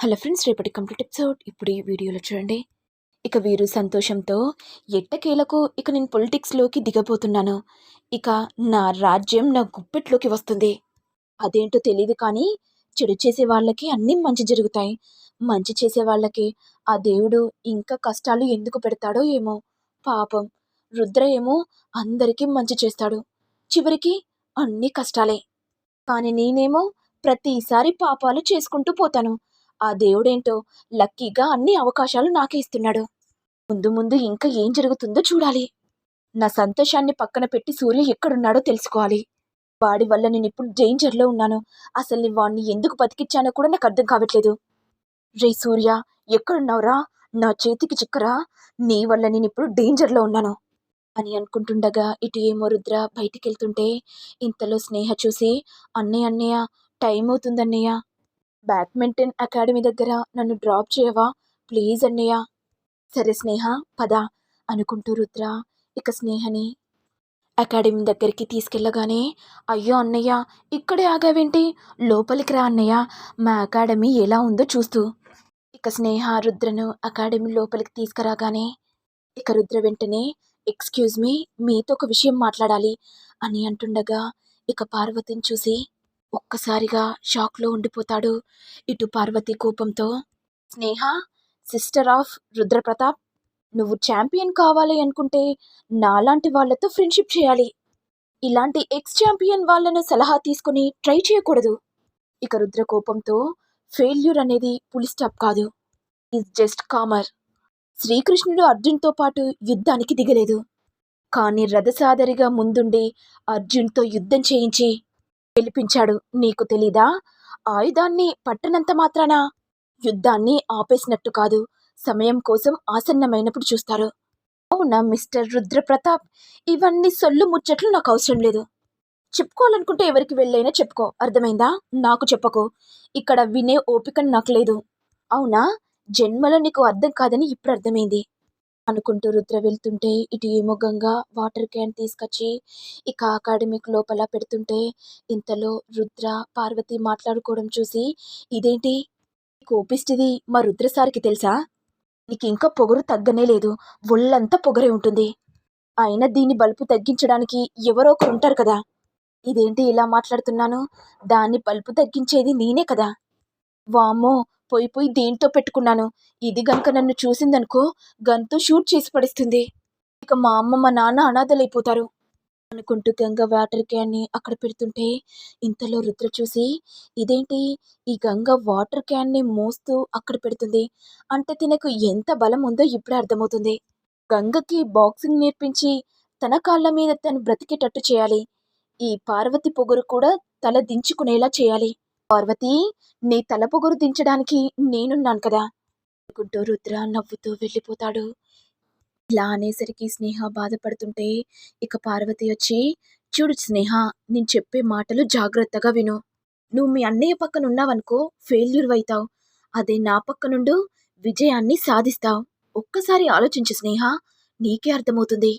Hello friends రేపటి complete episode. ఇప్పుడు ఈ వీడియోలో చూడండి. ఇక వీరు సంతోషంతో ఎట్టకేలకు ఇక నేను పొలిటిక్స్లోకి దిగబోతున్నాను. ఇక నా రాజ్యం నా గుప్పెట్లోకి వస్తుంది. అదేంటో తెలియదు కానీ చెడు చేసే వాళ్ళకి అన్నీ మంచి జరుగుతాయి. మంచి చేసే వాళ్ళకి ఆ దేవుడు ఇంకా కష్టాలు ఎందుకు పెడతాడో ఏమో. పాపం రుద్ర ఏమో అందరికీ మంచి చేస్తాడు. చివరికి అన్ని కష్టాలే. కానీ నేనేమో ప్రతిసారి పాపాలు చేసుకుంటూ పోతాను. ఆ దేవుడేంటో లక్కీగా అన్ని అవకాశాలు నాకే ఇస్తున్నాడు. ముందు ముందు ఇంకా ఏం జరుగుతుందో చూడాలి. నా సంతోషాన్ని పక్కన పెట్టి సూర్య ఎక్కడున్నాడో తెలుసుకోవాలి. వాడి వల్ల నేను ఇప్పుడు డేంజర్లో ఉన్నాను. అసలు నేను వాడిని ఎందుకు బతికిచ్చానో కూడా నాకు అర్థం కావట్లేదు. రే సూర్య ఎక్కడున్నావురా? నా చేతికి చిక్కరా? నీ వల్ల నేను ఇప్పుడు డేంజర్లో ఉన్నాను. అని అనుకుంటుండగా ఇటు ఏమో రుద్ర బయటికి వెళ్తుంటే ఇంతలో స్నేహ చూసి అన్నయ్య అన్నయ్య టైం అవుతుందన్నయ్య బ్యాడ్మింటన్ అకాడమీ దగ్గర నన్ను డ్రాప్ చేయవా? ప్లీజ్ అన్నయ్య. సరే స్నేహ పద అనుకుంటూ రుద్ర ఇక స్నేహని అకాడమీ దగ్గరికి తీసుకెళ్ళగానే అయ్యో అన్నయ్య ఇక్కడే ఆగావేంటి? లోపలికి రా అన్నయ్య మా అకాడమీ ఎలా ఉందో చూస్తూ. ఇక స్నేహ రుద్రను అకాడమీ లోపలికి తీసుకురాగానే ఇక రుద్ర వెంటనే ఎక్స్క్యూజ్ మీ మీతో ఒక విషయం మాట్లాడాలి అని అంటుండగా ఇక పార్వతిని చూసి ఒక్కసారిగా షాక్లో ఉండిపోతాడు ఇటు పార్వతి కోపంతో. స్నేహ సిస్టర్ ఆఫ్ రుద్రప్రతాప్ నువ్వు ఛాంపియన్ కావాలి అనుకుంటే నాలాంటి వాళ్ళతో ఫ్రెండ్షిప్ చేయాలి. ఇలాంటి ఎక్స్ ఛాంపియన్ వాళ్ళను సలహా తీసుకుని ట్రై చేయకూడదు. ఇక రుద్ర కోపంతో ఫెయిల్యూర్ అనేది పులి స్టాప్ కాదు. Is just comma. శ్రీకృష్ణుడు అర్జున్తో పాటు యుద్ధానికి దిగలేదు. కానీ రథసాదరిగా ముందుండి అర్జున్తో యుద్ధం చేయించి గెలిపించాడు. నీకు తెలీదా? ఆయుధాన్ని పట్టనంత మాత్రాన? యుద్ధాన్ని ఆపేసినట్టు కాదు. సమయం కోసం ఆసన్నమైనప్పుడు చూస్తారు. అవునా మిస్టర్ రుద్రప్రతాప్? ఇవన్నీ సొల్లు ముచ్చట్లు నాకు అవసరం లేదు. చెప్పుకోవాలనుకుంటే ఎవరికి వెళ్ళైనా చెప్పుకో. అర్థమైందా? నాకు చెప్పకు. ఇక్కడ వినే ఓపిక నాకు లేదు. అవునా? జన్మలో నీకు అర్థం కాదని ఇప్పుడు అర్థమైంది. అనుకుంటూ రుద్ర వెళ్తుంటే ఇటు ఏమో గంగా వాటర్ క్యాన్ తీసుకొచ్చి ఇక అకాడమిక్ లోపల పెడుతుంటే ఇంతలో రుద్ర పార్వతి మాట్లాడుకోవడం చూసి ఇదేంటి? కోపిస్టిది మా రుద్ర సార్కి తెలుసా? నీకు ఇంకా పొగరు తగ్గనే లేదు ఒళ్ళంతా పొగరే ఉంటుంది. అయినా దీని బల్పు తగ్గించడానికి ఎవరో ఒకరు ఉంటారు కదా. ఇదేంటి ఇలా మాట్లాడుతున్నాను? దాన్ని బల్పు తగ్గించేది నేనే కదా. వామ్మో పోయి పోయి దేంతో పెట్టుకున్నాను? ఇది గనుక నన్ను చూసిందనుకో గన్తో షూట్ చేసి పడిస్తుంది. ఇక మా అమ్మ మా నాన్న అనాథలైపోతారు. అనుకుంటూ గంగ వాటర్ క్యాన్ని అక్కడ పెడుతుంటే ఇంతలో రుద్ర చూసి ఇదేంటి? ఈ గంగ వాటర్ క్యాన్ని మోస్తూ అక్కడ పెడుతుంది. అంటే తినకు ఎంత బలం ఉందో ఇప్పుడే అర్థమవుతుంది. గంగకి బాక్సింగ్ నేర్పించి తన కాళ్ళ మీద తను బ్రతికేటట్టు చేయాలి. ఈ పార్వతి పొగరు కూడా తల దించుకునేలా చేయాలి. పార్వతి నీ తల పొగురు దించడానికి నేనున్నాను కదా. అనుకుంటూ రుద్ర నవ్వుతూ వెళ్ళిపోతాడు. ఇలా అనేసరికి స్నేహ బాధపడుతుంటే ఇక పార్వతి వచ్చి చూడు స్నేహ నేను చెప్పే మాటలు జాగ్రత్తగా విను. నువ్వు మీ అన్నయ్య పక్కన ఉన్నావనుకో ఫెయిల్యూర్ అవుతావు. అదే నా పక్క నుండు విజయాన్ని సాధిస్తావు. ఒక్కసారి ఆలోచించు స్నేహ నీకే అర్థమవుతుంది.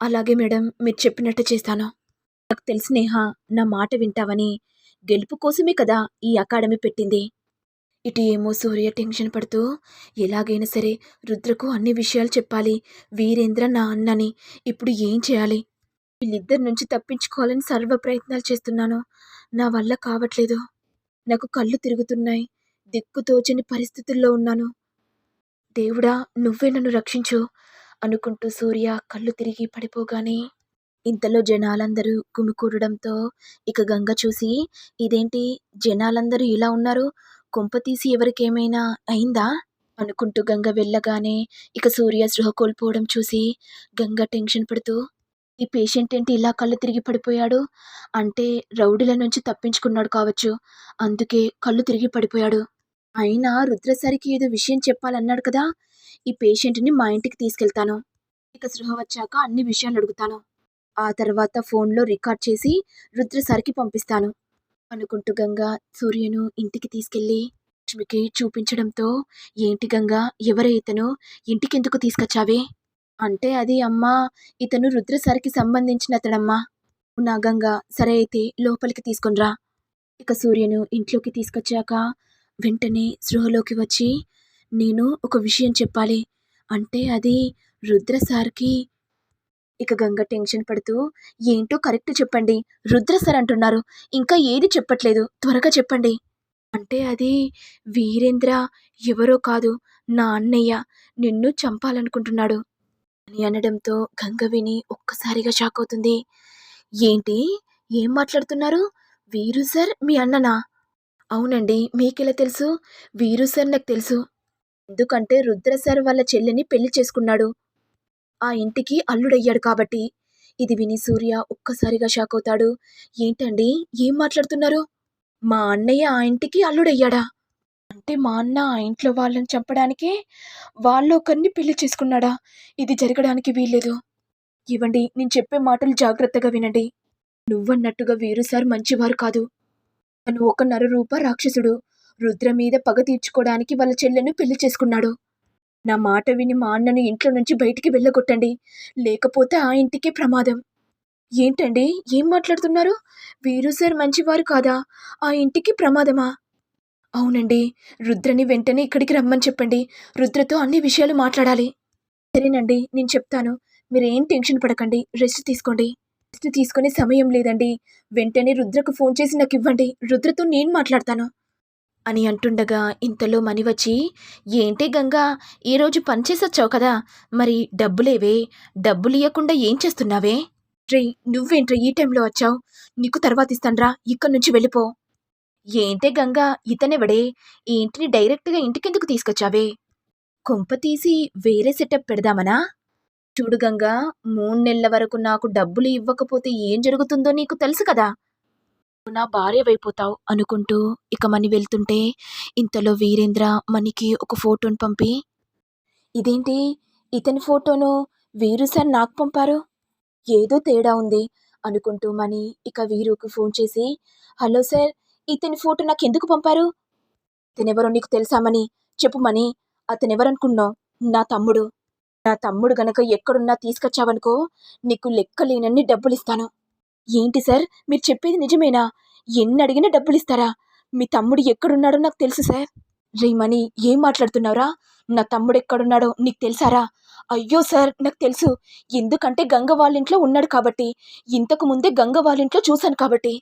అలాగే మేడం మీరు చెప్పినట్టు చేస్తాను. నాకు తెలుసు స్నేహ నా మాట వింటావని. గెలుపు కోసమే కదా ఈ అకాడమీ పెట్టింది. ఇటు ఏమో సూర్య టెన్షన్ పడుతూ ఎలాగైనా సరే రుద్రకు అన్ని విషయాలు చెప్పాలి. వీరేంద్ర నా అన్నని ఇప్పుడు ఏం చేయాలి? వీళ్ళిద్దరి నుంచి తప్పించుకోవాలని సర్వ ప్రయత్నాలు చేస్తున్నాను. నా వల్ల కావట్లేదు. నాకు కళ్ళు తిరుగుతున్నాయి. దిక్కు తోచని పరిస్థితుల్లో ఉన్నాను. దేవుడా నువ్వే నన్ను రక్షించు అనుకుంటూ సూర్య కళ్ళు తిరిగి పడిపోగానే ఇంతలో జనాలందరూ గుమికూడడంతో ఇక గంగ చూసి ఇదేంటి? జనాలందరూ ఇలా ఉన్నారు? కొంపతీసి ఎవరికేమైనా అయిందా? అనుకుంటూ గంగ వెళ్ళగానే ఇక సూర్య సృహ కోల్పోవడం చూసి గంగ టెన్షన్ పడుతూ ఈ పేషెంట్ ఏంటి ఇలా కళ్ళు తిరిగి పడిపోయాడు? అంటే రౌడీల నుంచి తప్పించుకున్నాడు కావచ్చు. అందుకే కళ్ళు తిరిగి పడిపోయాడు. అయినా రుద్రసరికి ఏదో విషయం చెప్పాలన్నాడు కదా? ఈ పేషెంట్ని మా ఇంటికి తీసుకెళ్తాను. ఇక సృహ వచ్చాక అన్ని విషయాలు అడుగుతాను. ఆ తర్వాత ఫోన్లో రికార్డ్ చేసి రుద్రసారికి పంపిస్తాను. అనుకుంటూ గంగా సూర్యను ఇంటికి తీసుకెళ్ళి లక్ష్మికి చూపించడంతో ఏంటి గంగా ఎవరే ఇతను? ఇంటికెందుకు తీసుకొచ్చావే? అంటే అది అమ్మా ఇతను రుద్రసారికి సంబంధించిన అతడమ్మా నా గంగా సరే అయితే లోపలికి తీసుకునిరా ఇక సూర్యను ఇంట్లోకి తీసుకొచ్చాక వెంటనే సృహలోకి వచ్చి నేను ఒక విషయం చెప్పాలి. అంటే అది రుద్ర సార్కి ఇక గంగ టెన్షన్ పడుతూ ఏంటో కరెక్ట్ చెప్పండి. రుద్ర సార్ అంటున్నారు. ఇంకా ఏది చెప్పట్లేదు. త్వరగా చెప్పండి. అంటే అది వీరేంద్ర ఎవరో కాదు నా అన్నయ్య. నిన్ను చంపాలనుకుంటున్నాడు. అని అనడంతో గంగ విని ఒక్కసారిగా షాక్ అవుతుంది. ఏంటి? ఏం మాట్లాడుతున్నారు? వీరు సార్ మీ అన్ననా? అవునండి. మీకెలా తెలుసు? వీరు సార్ నాకు తెలుసు. ఎందుకంటే రుద్ర సార్ వాళ్ళ చెల్లిని పెళ్ళి చేసుకున్నాడు. ఆ ఇంటికి అల్లుడయ్యాడు కాబట్టి. ఇది విని సూర్య ఒక్కసారిగా షాక్ అవుతాడు. ఏంటండి? ఏం మాట్లాడుతున్నారు? మా అన్నయ్య ఆ ఇంటికి అల్లుడయ్యాడా? అంటే మా అన్న ఆ ఇంట్లో వాళ్ళని చంపడానికి వాళ్ళు ఒకరిని పెళ్ళి చేసుకున్నాడా? ఇది జరగడానికి వీల్లేదు. ఇవ్వండి నేను చెప్పే మాటలు జాగ్రత్తగా వినండి. నువ్వన్నట్టుగా వీరు సార్ మంచివారు కాదు. తను ఒక నరరూప రాక్షసుడు. రుద్ర మీద పగ తీర్చుకోవడానికి వాళ్ళ చెల్లెను పెళ్ళి చేసుకున్నాడు. నా మాట విని మా అన్నను ఇంట్లో నుంచి బయటికి వెళ్ళగొట్టండి. లేకపోతే ఆ ఇంటికి ప్రమాదం. ఏంటండి? ఏం మాట్లాడుతున్నారు? వీరు సార్ మంచివారు కాదా? ఆ ఇంటికి ప్రమాదమా? అవునండి. రుద్రని వెంటనే ఇక్కడికి రమ్మని చెప్పండి. రుద్రతో అన్ని విషయాలు మాట్లాడాలి. సరేనండి నేను చెప్తాను. మీరేం టెన్షన్ పడకండి. రెస్ట్ తీసుకోండి. రెస్ట్ తీసుకునే సమయం లేదండి. వెంటనే రుద్రకు ఫోన్ చేసి నాకు ఇవ్వండి. రుద్రతో నేను మాట్లాడతాను. అని అంటుండగా ఇంతలో మని వచ్చి ఏంటి గంగా ఈరోజు పనిచేసొచ్చావు కదా మరి డబ్బులేవే? డబ్బులు ఇవ్వకుండా ఏం చేస్తున్నావే? రే నువ్వేంట్రా ఈ టైంలో వచ్చావు? నీకు తర్వాత ఇస్తాన్రా ఇక్కడి నుంచి వెళ్ళిపో. ఏంటే గంగా ఇతనెవడే? ఏంటిని డైరెక్ట్గా ఇంటికెందుకు తీసుకొచ్చావే? కొంప తీసి వేరే సెటప్ పెడదామనా? చూడు గంగా మూడు నెలల వరకు నాకు డబ్బులు ఇవ్వకపోతే ఏం జరుగుతుందో నీకు తెలుసు కదా. నా భార్య అయిపోతావు అనుకుంటూ ఇక మని వెళ్తుంటే ఇంతలో వీరేంద్ర మనకి ఒక ఫోటోను పంపి ఇదేంటి? ఇతని ఫోటోను వీరు సార్ నాకు పంపారు? ఏదో తేడా ఉంది అనుకుంటూ మని ఇక వీరుకు ఫోన్ చేసి హలో సార్ ఇతని ఫోటో నాకు ఎందుకు పంపారు? ఇతనెవరో నీకు తెలుసామని చెప్పుమని చెప్పు మని అతనెవరనుకున్నావు? నా తమ్ముడు. నా తమ్ముడు గనక ఎక్కడున్నా తీసుకొచ్చావనుకో నీకు లెక్కలేనన్ని డబ్బులు ఇస్తాను ఏంటి సార్? మీరు చెప్పేది నిజమేనా? ఎన్ని అడిగినా డబ్బులు ఇస్తారా మీ తమ్ముడు ఎక్కడున్నాడో నాకు తెలుసు సార్. రే మనీ ఏం మాట్లాడుతున్నావురా? నా తమ్ముడు ఎక్కడున్నాడో నీకు తెలుసారా? అయ్యో సార్ నాకు తెలుసు. ఎందుకంటే గంగ వాళ్ళ ఇంట్లో ఉన్నాడు కాబట్టి. ఇంతకు ముందే గంగ వాళ్ళ ఇంట్లో చూశాను కాబట్టి.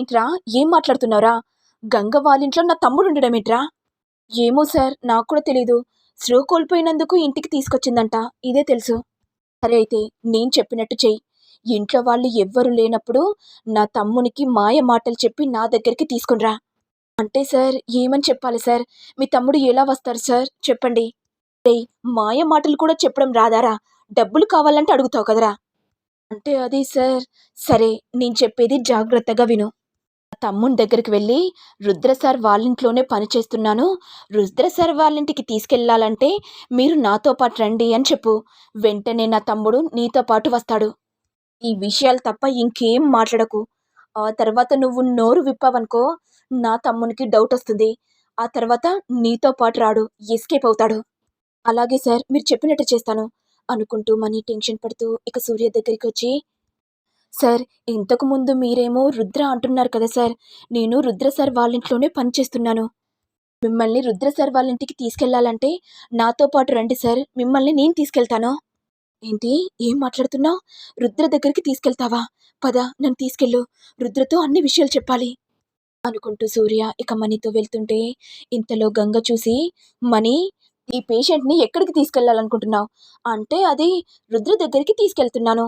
ఏంట్రా? ఏం మాట్లాడుతున్నావురా? గంగ వాళ్ళ ఇంట్లో నా తమ్ముడు ఉండడం ఏంట్రా? ఏమో సార్ నాకు కూడా తెలీదు. శ్రో కోల్పోయినందుకు ఇంటికి తీసుకొచ్చిందంట. ఇదే తెలుసు. సరే అయితే నేను చెప్పినట్టు చెయ్యి. ఇంట్లో వాళ్ళు ఎవ్వరు లేనప్పుడు నా తమ్మునికి మాయ మాటలు చెప్పి నా దగ్గరికి తీసుకునిరా అంటే సార్ ఏమని చెప్పాలి సార్? మీ తమ్ముడు ఎలా వస్తారు సార్? చెప్పండి. రే మాయ మాటలు కూడా చెప్పడం రాదారా? డబ్బులు కావాలంటే అడుగుతావు కదరా? అంటే అది సార్. సరే నేను చెప్పేది జాగ్రత్తగా విను. తమ్ముని దగ్గరికి వెళ్ళి రుద్ర సార్ వాళ్ళింట్లోనే పని చేస్తున్నాను. రుద్ర సార్ వాళ్ళింటికి తీసుకెళ్ళాలంటే మీరు నాతో పాటు రండి అని చెప్పు. వెంటనే నా తమ్ముడు నీతో పాటు వస్తాడు. ఈ విషయాలు తప్ప ఇంకేం మాట్లాడకు. ఆ తర్వాత నువ్వు నోరు విప్పావనుకో నా తమ్మునికి డౌట్ వస్తుంది. ఆ తర్వాత నీతో పాటు రాడు ఎస్కేప్ అవుతాడు. అలాగే సార్ మీరు చెప్పినట్టు చేస్తాను అనుకుంటూ మనీ టెన్షన్ పడుతూ ఇక సూర్య దగ్గరికి వచ్చి సార్ ఇంతకు ముందు మీరేమో రుద్ర అంటున్నారు కదా సార్ నేను రుద్ర సార్ వాళ్ళ ఇంట్లోనే పనిచేస్తున్నాను మిమ్మల్ని రుద్ర సార్ వాళ్ళ ఇంటికి తీసుకెళ్ళాలంటే నాతో పాటు రండి సార్ మిమ్మల్ని నేను తీసుకెళ్తాను. ఏంటి? ఏం మాట్లాడుతున్నావు? రుద్ర దగ్గరికి తీసుకెళ్తావా? పద నన్ను తీసుకెళ్ళు. రుద్రతో అన్ని విషయాలు చెప్పాలి. అనుకుంటూ సూర్య ఇక మణితో వెళ్తుంటే ఇంతలో గంగ చూసి మణి ఈ పేషెంట్ని ఎక్కడికి తీసుకెళ్ళాలనుకుంటున్నావు? అంటే అది రుద్ర దగ్గరికి తీసుకెళ్తున్నాను.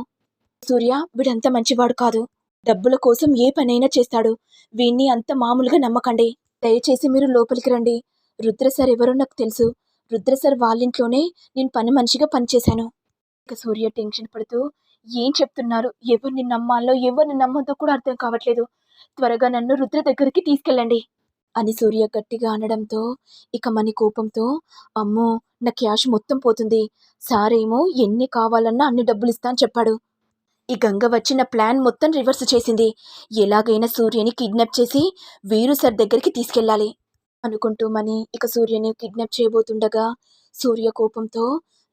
సూర్య వీడంత మంచివాడు కాదు. డబ్బుల కోసం ఏ పనైనా చేస్తాడు. వీణ్ణి అంత మామూలుగా నమ్మకండి. దయచేసి మీరు లోపలికి రండి. రుద్ర సార్ ఎవరో నాకు తెలుసు. రుద్ర సార్ వాళ్ళింట్లోనే నేను పని మనిషిగా పనిచేశాను. ఇక సూర్య టెన్షన్ పడుతూ ఏం చెప్తున్నారు? ఎవరిని నమ్మాలో ఎవరిని నమ్మద్దో కూడా అర్థం కావట్లేదు. త్వరగా నన్ను రుద్ర దగ్గరికి తీసుకెళ్ళండి అని సూర్య గట్టిగా అనడంతో ఇక మని కోపంతో అమ్మో నా క్యాష్ మొత్తం పోతుంది. సారేమో ఎన్ని కావాలన్నా అన్ని డబ్బులు ఇస్తా అని చెప్పాడు. ఈ గంగ వచ్చిన ప్లాన్ మొత్తం రివర్స్ చేసింది. ఎలాగైనా సూర్యని కిడ్నాప్ చేసి వీరు సార్ దగ్గరికి తీసుకెళ్ళాలి అనుకుంటూ మని ఇక సూర్యని కిడ్నాప్ చేయబోతుండగా సూర్య కోపంతో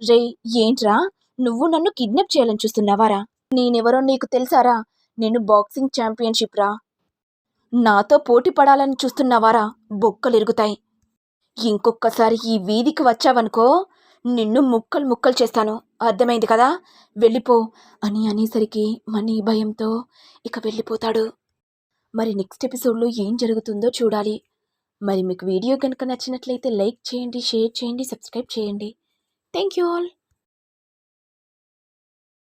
రే ఏంట్రా? నువ్వు నన్ను కిడ్నాప్ చేయాలని చూస్తున్నావారా? నేనెవరో నీకు తెలుసారా? నేను బాక్సింగ్ ఛాంపియన్షిప్ రా. నాతో పోటీ పడాలని చూస్తున్నావారా? బొక్కలిరుగుతాయి ఇంకొక్కసారి ఈ వీధికి వచ్చావనుకో నిన్ను ముక్కలు ముక్కలు చేస్తాను. అర్థమైంది కదా? వెళ్ళిపో అని అనేసరికి మనీ భయంతో ఇక వెళ్ళిపోతాడు. మరి నెక్స్ట్ ఎపిసోడ్లో ఏం జరుగుతుందో చూడాలి. మరి మీకు వీడియో కనుక నచ్చినట్లయితే లైక్ చేయండి షేర్ చేయండి సబ్స్క్రైబ్ చేయండి. Thank you all.